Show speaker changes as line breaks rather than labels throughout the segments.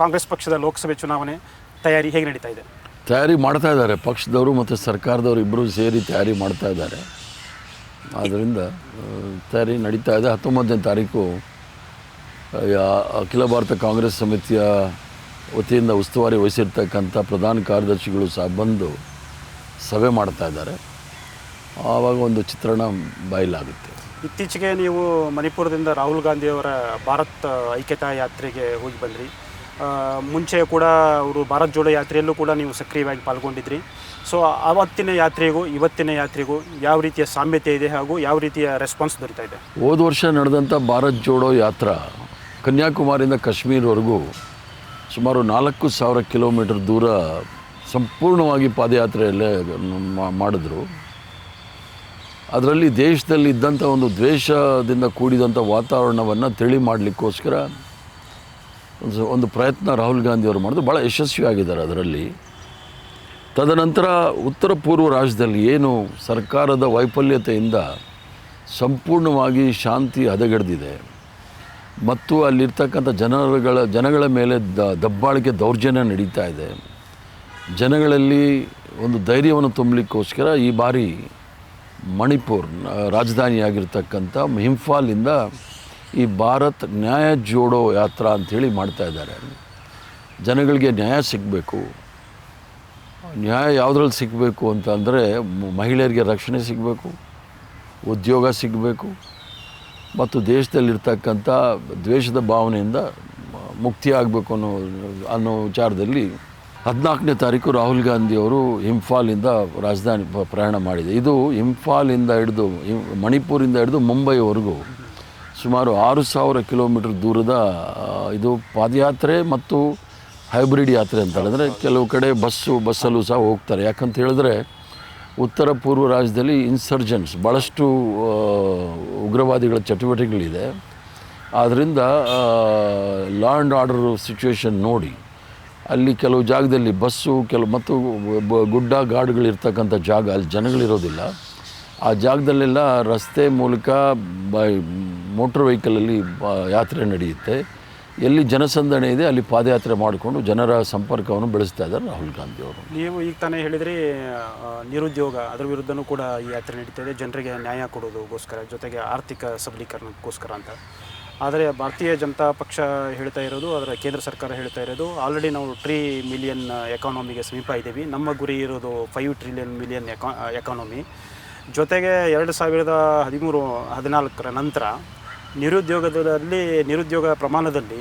ಕಾಂಗ್ರೆಸ್ ಪಕ್ಷದ ಲೋಕಸಭೆ ಚುನಾವಣೆ ತಯಾರಿ ಹೇಗೆ ನಡೀತಾ ಇದೆ?
ತಯಾರಿ ಮಾಡ್ತಾ ಇದ್ದಾರೆ. ಪಕ್ಷದವರು ಮತ್ತು ಸರ್ಕಾರದವರು ಇಬ್ಬರು ಸೇರಿ ತಯಾರಿ ಮಾಡ್ತಾ ಇದ್ದಾರೆ. ಆದ್ದರಿಂದ ತಯಾರಿ ನಡೀತಾ ಇದೆ. ಹತ್ತೊಂಬತ್ತನೇ ತಾರೀಕು ಅಖಿಲ ಭಾರತ ಕಾಂಗ್ರೆಸ್ ಸಮಿತಿಯ ವತಿಯಿಂದ ಉಸ್ತುವಾರಿ ವಹಿಸಿರ್ತಕ್ಕಂಥ ಪ್ರಧಾನ ಕಾರ್ಯದರ್ಶಿಗಳು ಸಹ ಬಂದು ಸಭೆ ಮಾಡ್ತಾ ಇದ್ದಾರೆ. ಆವಾಗ ಒಂದು ಚಿತ್ರಣ ಬಯಲಾಗುತ್ತೆ.
ಇತ್ತೀಚೆಗೆ ನೀವು ಮಣಿಪುರದಿಂದ ರಾಹುಲ್ ಗಾಂಧಿಯವರ ಭಾರತ್ ಐಕ್ಯತಾ ಯಾತ್ರೆಗೆ ಹೋಗಿ ಬಂದ್ರಿ. ಮುಂಚೆ ಕೂಡ ಅವರು ಭಾರತ್ ಜೋಡೋ ಯಾತ್ರೆಯಲ್ಲೂ ಕೂಡ ನೀವು ಸಕ್ರಿಯವಾಗಿ ಪಾಲ್ಗೊಂಡಿದ್ರಿ. ಸೊ ಆವತ್ತಿನ ಯಾತ್ರೆಗೂ ಇವತ್ತಿನ ಯಾತ್ರೆಗೂ ಯಾವ ರೀತಿಯ ಸಾಮ್ಯತೆ ಇದೆ ಹಾಗೂ ಯಾವ ರೀತಿಯ ರೆಸ್ಪಾನ್ಸ್ ದೊರೀತಾ ಇದೆ?
ಹೋದ ವರ್ಷ ನಡೆದಂಥ ಭಾರತ್ ಜೋಡೋ ಯಾತ್ರಾ ಕನ್ಯಾಕುಮಾರಿಯಿಂದ ಕಾಶ್ಮೀರವರೆಗೂ ಸುಮಾರು ನಾಲ್ಕು ಸಾವಿರ ಕಿಲೋಮೀಟರ್ ದೂರ ಸಂಪೂರ್ಣವಾಗಿ ಪಾದಯಾತ್ರೆಯಲ್ಲೇ ಮಾಡಿದ್ರು. ಅದರಲ್ಲಿ ದೇಶದಲ್ಲಿ ಇದ್ದಂಥ ಒಂದು ದ್ವೇಷದಿಂದ ಕೂಡಿದಂಥ ವಾತಾವರಣವನ್ನು ತಿಳಿ ಮಾಡಲಿಕ್ಕೋಸ್ಕರ ಒಂದು ಒಂದು ಪ್ರಯತ್ನ ರಾಹುಲ್ ಗಾಂಧಿಯವರು ಮಾಡಿದ್ರು. ಭಾಳ ಯಶಸ್ವಿಯಾಗಿದ್ದಾರೆ ಅದರಲ್ಲಿ. ತದನಂತರ ಉತ್ತರ ಪೂರ್ವ ರಾಜ್ಯದಲ್ಲಿ ಏನು ಸರ್ಕಾರದ ವೈಫಲ್ಯತೆಯಿಂದ ಸಂಪೂರ್ಣವಾಗಿ ಶಾಂತಿ ಹದಗೆಡ್ದಿದೆ. ಮತ್ತು ಅಲ್ಲಿರ್ತಕ್ಕಂಥ ಜನರುಗಳ, ಜನಗಳ ಮೇಲೆ ದ, ದಬ್ಬಾಳಿಕೆ ದೌರ್ಜನ್ಯ ನಡೀತಾ ಇದೆ. ಜನಗಳಲ್ಲಿ ಒಂದು ಧೈರ್ಯವನ್ನು ತುಂಬಲಿಕ್ಕೋಸ್ಕರ ಈ ಬಾರಿ ಮಣಿಪುರ್ ರಾಜಧಾನಿಯಾಗಿರ್ತಕ್ಕಂಥ ಇಂಫಾಲಿಂದ ಈ ಭಾರತ್ ನ್ಯಾಯ ಜೋಡೋ ಯಾತ್ರ ಅಂಥೇಳಿ ಮಾಡ್ತಾ ಇದ್ದಾರೆ. ಜನಗಳಿಗೆ ನ್ಯಾಯ ಸಿಗಬೇಕು. ನ್ಯಾಯ ಯಾವುದ್ರಲ್ಲಿ ಸಿಗಬೇಕು ಅಂತಂದರೆ ಮಹಿಳೆಯರಿಗೆ ರಕ್ಷಣೆ ಸಿಗಬೇಕು, ಉದ್ಯೋಗ ಸಿಗಬೇಕು, ಮತ್ತು ದೇಶದಲ್ಲಿರ್ತಕ್ಕಂಥ ದ್ವೇಷದ ಭಾವನೆಯಿಂದ ಮುಕ್ತಿ ಆಗಬೇಕು ಅನ್ನೋ ಅನ್ನೋ ವಿಚಾರದಲ್ಲಿ ಹದಿನಾಲ್ಕನೇ ತಾರೀಕು ರಾಹುಲ್ ಗಾಂಧಿ ಅವರು ಇಂಫಾಲಿಂದ ರಾಜಧಾನಿ ಪ್ರಯಾಣ ಮಾಡಿದೆ. ಇದು ಇಂಫಾಲಿಂದ ಹಿಡಿದು, ಮಣಿಪುರಿಂದ ಹಿಡಿದು ಮುಂಬೈವರೆಗೂ ಸುಮಾರು ಆರು ಸಾವಿರ ಕಿಲೋಮೀಟರ್ ದೂರದ ಇದು ಪಾದಯಾತ್ರೆ ಮತ್ತು ಹೈಬ್ರಿಡ್ ಯಾತ್ರೆ ಅಂತ ಹೇಳಿದ್ರೆ ಕೆಲವು ಕಡೆ ಬಸ್ಸು, ಬಸ್ಸಲ್ಲೂ ಸಹ ಹೋಗ್ತಾರೆ. ಯಾಕಂತ ಹೇಳಿದ್ರೆ ಉತ್ತರ ಪೂರ್ವ ರಾಜ್ಯದಲ್ಲಿ ಇನ್ಸರ್ಜೆನ್ಸ್ ಭಾಳಷ್ಟು ಉಗ್ರವಾದಿಗಳ ಚಟುವಟಿಕೆಗಳಿದೆ. ಆದ್ದರಿಂದ ಲಾ ಆ್ಯಂಡ್ ಆರ್ಡರ್ ಸಿಚುವೇಶನ್ ನೋಡಿ, ಅಲ್ಲಿ ಕೆಲವು ಜಾಗದಲ್ಲಿ ಬಸ್ಸು, ಕೆಲವು ಮತ್ತು ಗುಡ್ಡ ಗಾಡುಗಳಿರ್ತಕ್ಕಂಥ ಜಾಗ ಅಲ್ಲಿ ಜನಗಳಿರೋದಿಲ್ಲ. ಆ ಜಾಗದಲ್ಲೆಲ್ಲ ರಸ್ತೆ ಮೂಲಕ ಬೈ ಮೋಟ್ರ್ ವೆಹಿಕಲಲ್ಲಿ ಯಾತ್ರೆ ನಡೆಯುತ್ತೆ. ಎಲ್ಲಿ ಜನಸಂದಣಿ ಇದೆ, ಅಲ್ಲಿ ಪಾದಯಾತ್ರೆ ಮಾಡಿಕೊಂಡು ಜನರ ಸಂಪರ್ಕವನ್ನು ಬೆಳೆಸ್ತಾ ಇದ್ದಾರೆ ರಾಹುಲ್ ಗಾಂಧಿ ಅವರು.
ನೀವು ಈಗ ತಾನೇ ಹೇಳಿದ್ರಿ ನಿರುದ್ಯೋಗ, ಅದರ ವಿರುದ್ಧನೂ ಕೂಡ ಈ ಯಾತ್ರೆ ನಡೀತಾ ಇದೆ. ಜನರಿಗೆ ನ್ಯಾಯ ಕೊಡೋದಕ್ಕೋಸ್ಕರ, ಜೊತೆಗೆ ಆರ್ಥಿಕ ಸಬಲೀಕರಣಕ್ಕೋಸ್ಕರ ಅಂತ. ಆದರೆ ಭಾರತೀಯ ಜನತಾ ಪಕ್ಷ ಹೇಳ್ತಾ ಇರೋದು, ಅದರ ಕೇಂದ್ರ ಸರ್ಕಾರ ಹೇಳ್ತಾ ಇರೋದು ಆಲ್ರೆಡಿ ನಾವು ಟ್ರೀ ಮಿಲಿಯನ್ ಎಕಾನಮಿಗೆ ಸಮೀಪ ಇದ್ದೀವಿ. ನಮ್ಮ ಗುರಿ ಇರೋದು five trillion million eco economy ಜೊತೆಗೆ ಎರಡು ಸಾವಿರದ ಹದಿಮೂರು, ಹದಿನಾಲ್ಕರ ನಂತರ ನಿರುದ್ಯೋಗದಲ್ಲಿ, ನಿರುದ್ಯೋಗ ಪ್ರಮಾಣದಲ್ಲಿ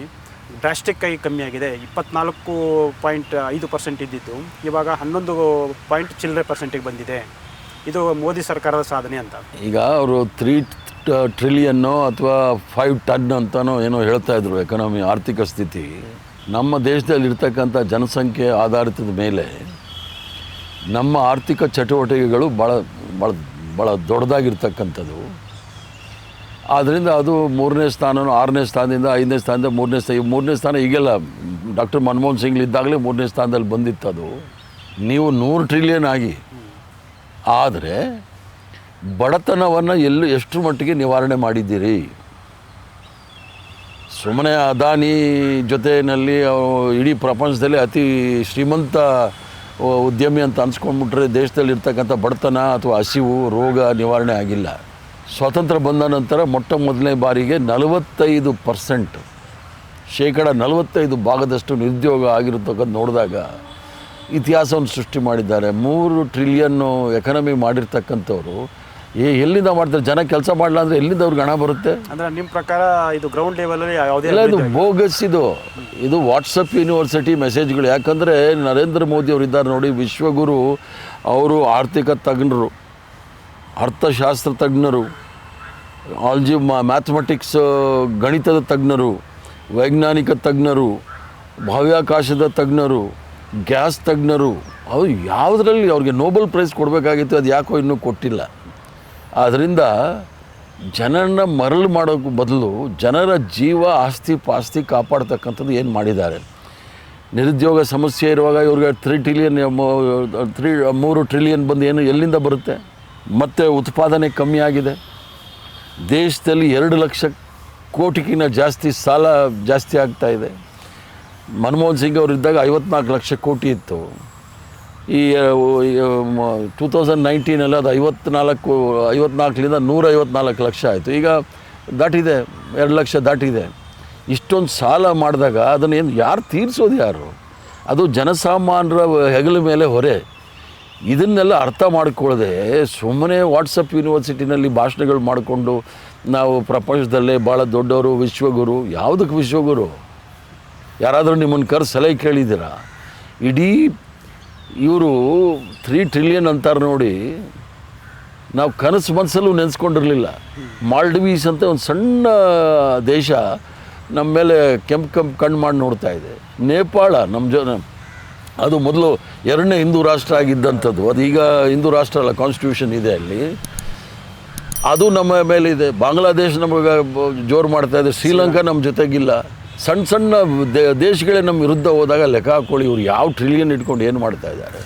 ಡ್ರಾಸ್ಟಿಕ್ ಆಗಿ ಕಮ್ಮಿಯಾಗಿದೆ ಇಪ್ಪತ್ನಾಲ್ಕು ಪಾಯಿಂಟ್ ಐದು ಪರ್ಸೆಂಟ್ ಇದ್ದಿದ್ದು, ಇವಾಗ ಹನ್ನೊಂದು ಪಾಯಿಂಟ್ ಚಿಲ್ಲರೆ ಪರ್ಸೆಂಟಿಗೆ ಬಂದಿದೆ. ಇದು ಮೋದಿ ಸರ್ಕಾರದ ಸಾಧನೆ ಅಂತ.
ಈಗ ಅವರು ತ್ರೀ ಟ್ರಿಲಿಯನ್ನು ಅಥವಾ ಫೈವ್ ಟನ್ ಅಂತನೋ ಏನೋ ಹೇಳ್ತಾ ಇದ್ರು ಎಕನಾಮಿ ಆರ್ಥಿಕ ಸ್ಥಿತಿ. ನಮ್ಮ ದೇಶದಲ್ಲಿ ಇರ್ತಕ್ಕಂಥ ಜನಸಂಖ್ಯೆ ಆಧಾರಿತದ ಮೇಲೆ ನಮ್ಮ ಆರ್ಥಿಕ ಚಟುವಟಿಕೆಗಳು ಭಾಳ ಭಾಳ ಭಾಳ ದೊಡ್ಡದಾಗಿರ್ತಕ್ಕಂಥದ್ದು. ಆದ್ದರಿಂದ ಅದು ಮೂರನೇ ಸ್ಥಾನನೂ ಆರನೇ ಸ್ಥಾನದಿಂದ ಐದನೇ ಸ್ಥಾನದಿಂದ ಮೂರನೇ ಸ್ಥಾನ ಮೂರನೇ ಸ್ಥಾನ ಈಗೆಲ್ಲ ಡಾಕ್ಟರ್ ಮನಮೋಹನ್ ಸಿಂಗ್ ಇದ್ದಾಗಲೇ ಮೂರನೇ ಸ್ಥಾನದಲ್ಲಿ ಬಂದಿತ್ತು ಅದು ನೀವು ನೂರು ಟ್ರಿಲಿಯನ್ ಆಗಿ. ಆದರೆ ಬಡತನವನ್ನು ಎಲ್ಲೂ ಎಷ್ಟು ಮಟ್ಟಿಗೆ ನಿವಾರಣೆ ಮಾಡಿದ್ದೀರಿ? ಸುಮ್ಮನೆ ಅದಾನಿ ಜೊತೆಯಲ್ಲಿ ಇಡೀ ಪ್ರಪಂಚದಲ್ಲಿ ಅತಿ ಶ್ರೀಮಂತ ಉದ್ಯಮಿ ಅಂತ ಅನ್ಸ್ಕೊಂಡ್ಬಿಟ್ರೆ ದೇಶದಲ್ಲಿ ಇರ್ತಕ್ಕಂಥ ಬಡತನ ಅಥವಾ ಹಸಿವು, ರೋಗ ನಿವಾರಣೆ ಆಗಿಲ್ಲ. ಸ್ವಾತಂತ್ರ್ಯ ಬಂದ ನಂತರ ಮೊಟ್ಟ ಮೊದಲನೇ ಬಾರಿಗೆ ನಲವತ್ತೈದು ಪರ್ಸೆಂಟ್, ಶೇಕಡ ನಲವತ್ತೈದು ಭಾಗದಷ್ಟು ನಿರುದ್ಯೋಗ ಆಗಿರತಕ್ಕಂಥ ನೋಡಿದಾಗ ಇತಿಹಾಸವನ್ನು ಸೃಷ್ಟಿ ಮಾಡಿದ್ದಾರೆ. ಮೂರು ಟ್ರಿಲಿಯನ್ನು ಎಕನಮಿ ಮಾಡಿರ್ತಕ್ಕಂಥವ್ರು ಏ ಎಲ್ಲಿಂದ ಮಾಡ್ತಾರೆ? ಜನ ಕೆಲಸ ಮಾಡಲ್ಲ ಅಂದರೆ ಎಲ್ಲಿಂದ ಅವ್ರಿಗೆ ಹಣ ಬರುತ್ತೆ?
ಅಂದರೆ ನಿಮ್ಮ ಪ್ರಕಾರ ಇದು ಗ್ರೌಂಡ್ ಲೆವೆಲಲ್ಲಿ ಯಾವುದೇ
ಇಲ್ಲ ಇದು ಬೋಗಸ್ ಇದು. ಇದು ವಾಟ್ಸಪ್ ಯೂನಿವರ್ಸಿಟಿ ಮೆಸೇಜ್ಗಳು ಯಾಕಂದರೆ ನರೇಂದ್ರ ಮೋದಿ ಅವರು ಇದ್ದಾರೆ ನೋಡಿ ವಿಶ್ವಗುರು ಅವರು ಆರ್ಥಿಕ ತಜ್ಞರು ಅರ್ಥಶಾಸ್ತ್ರ ತಜ್ಞರು ಆಲ್ಜಿ ಮ್ಯಾಥಮೆಟಿಕ್ಸ್ ಗಣಿತದ ತಜ್ಞರು ವೈಜ್ಞಾನಿಕ ತಜ್ಞರು ಭಾವ್ಯಾಕಾಶದ ತಜ್ಞರು ಗ್ಯಾಸ್ ತಜ್ಞರು ಅವರು ಯಾವುದರಲ್ಲಿ ಅವ್ರಿಗೆ ನೋಬೆಲ್ ಪ್ರೈಸ್ ಕೊಡಬೇಕಾಗಿತ್ತು ಅದು ಯಾಕೋ ಇನ್ನೂ ಕೊಟ್ಟಿಲ್ಲ. ಆದ್ದರಿಂದ ಜನರನ್ನ ಮರಳು ಮಾಡೋಕ್ಕೆ ಬದಲು ಜನರ ಜೀವ ಆಸ್ತಿ ಪಾಸ್ತಿ ಕಾಪಾಡ್ತಕ್ಕಂಥದ್ದು ಏನು ಮಾಡಿದ್ದಾರೆ. ನಿರುದ್ಯೋಗ ಸಮಸ್ಯೆ ಇರುವಾಗ ಇವ್ರಿಗೆ ತ್ರೀ ಟ್ರಿಲಿಯನ್ ತ್ರೀ ಮೂರು ಟ್ರಿಲಿಯನ್ ಬಂದು ಏನು ಎಲ್ಲಿಂದ ಬರುತ್ತೆ? ಮತ್ತು ಉತ್ಪಾದನೆ ಕಮ್ಮಿ ಆಗಿದೆ. ದೇಶದಲ್ಲಿ ಎರಡು ಲಕ್ಷ ಕೋಟಿಗಿಂತ ಜಾಸ್ತಿ ಸಾಲ ಜಾಸ್ತಿ ಆಗ್ತಾ ಇದೆ. ಮನಮೋಹನ್ ಸಿಂಗ್ ಅವರು ಇದ್ದಾಗ ಐವತ್ನಾಲ್ಕು ಲಕ್ಷ ಕೋಟಿ ಇತ್ತು. ಈ ಟೂ ತೌಸಂಡ್ ನೈನ್ಟೀನಲ್ಲಿ ಅದು ಐವತ್ನಾಲ್ಕು, ಐವತ್ನಾಲ್ಕರಿಂದ ನೂರ ಐವತ್ನಾಲ್ಕು ಲಕ್ಷ ಆಯಿತು. ಈಗ ದಾಟಿದೆ, ಎರಡು ಲಕ್ಷ ದಾಟಿದೆ. ಇಷ್ಟೊಂದು ಸಾಲ ಮಾಡಿದಾಗ ಅದನ್ನು ಏನು ಯಾರು ತೀರಿಸೋದು ಯಾರು? ಅದು ಜನಸಾಮಾನ್ಯರ ಹೆಗಲ ಮೇಲೆ ಹೊರೆ. ಇದನ್ನೆಲ್ಲ ಅರ್ಥ ಮಾಡಿಕೊಳ್ಳದೆ ಸುಮ್ಮನೆ ವಾಟ್ಸಪ್ ಯೂನಿವರ್ಸಿಟಿನಲ್ಲಿ ಭಾಷಣಗಳು ಮಾಡಿಕೊಂಡು ನಾವು ಪ್ರಪಂಚದಲ್ಲೇ ಭಾಳ ದೊಡ್ಡವರು, ವಿಶ್ವಗುರು, ಯಾವುದಕ್ಕೆ ವಿಶ್ವಗುರು? ಯಾರಾದರೂ ನಿಮ್ಮನ್ನು ಕರ್ ಸಲಹೆ ಕೇಳಿದ್ದೀರಾ? ಇಡೀ ಇವರು ತ್ರೀ ಟ್ರಿಲಿಯನ್ ಅಂತಾರೆ ನೋಡಿ, ನಾವು ಕನಸು ಮನಸ್ಸಲ್ಲೂ ನೆನೆಸ್ಕೊಂಡಿರಲಿಲ್ಲ. ಮಾಲ್ಡೀವ್ಸ್ ಅಂತ ಒಂದು ಸಣ್ಣ ದೇಶ ನಮ್ಮ ಮೇಲೆ ಕೆಂಪು ಕೆಂಪು ಕಣ್ಣು ಮಾಡಿ ನೋಡ್ತಾ ಇದೆ. ನೇಪಾಳ ನಮ್ಮ ಜನ ಅದು ಮೊದಲು ಎರಡನೇ ಹಿಂದೂ ರಾಷ್ಟ್ರ ಆಗಿದ್ದಂಥದ್ದು. ಅದು ಈಗ ಹಿಂದೂ ರಾಷ್ಟ್ರ ಅಲ್ಲ ಕಾನ್ಸ್ಟಿಟ್ಯೂಷನ್ ಇದೆ ಅಲ್ಲಿ. ಅದು ನಮ್ಮ ಮೇಲಿದೆ. ಬಾಂಗ್ಲಾದೇಶ ನಮಗೆ ಜೋರು ಮಾಡ್ತಾ ಇದೆ. ಶ್ರೀಲಂಕಾ ನಮ್ಮ ಜೊತೆಗಿಲ್ಲ. ಸಣ್ಣ ಸಣ್ಣ ದೇಶಗಳೇ ನಮ್ಮ ವಿರುದ್ಧ ಹೋದಾಗ ಲೆಕ್ಕ ಹಾಕೊಳ್ಳಿ, ಇವ್ರು ಯಾವ ಟ್ರಿಲಿಯನ್ ಇಟ್ಕೊಂಡು ಏನು ಮಾಡ್ತಾ ಇದ್ದಾರೆ?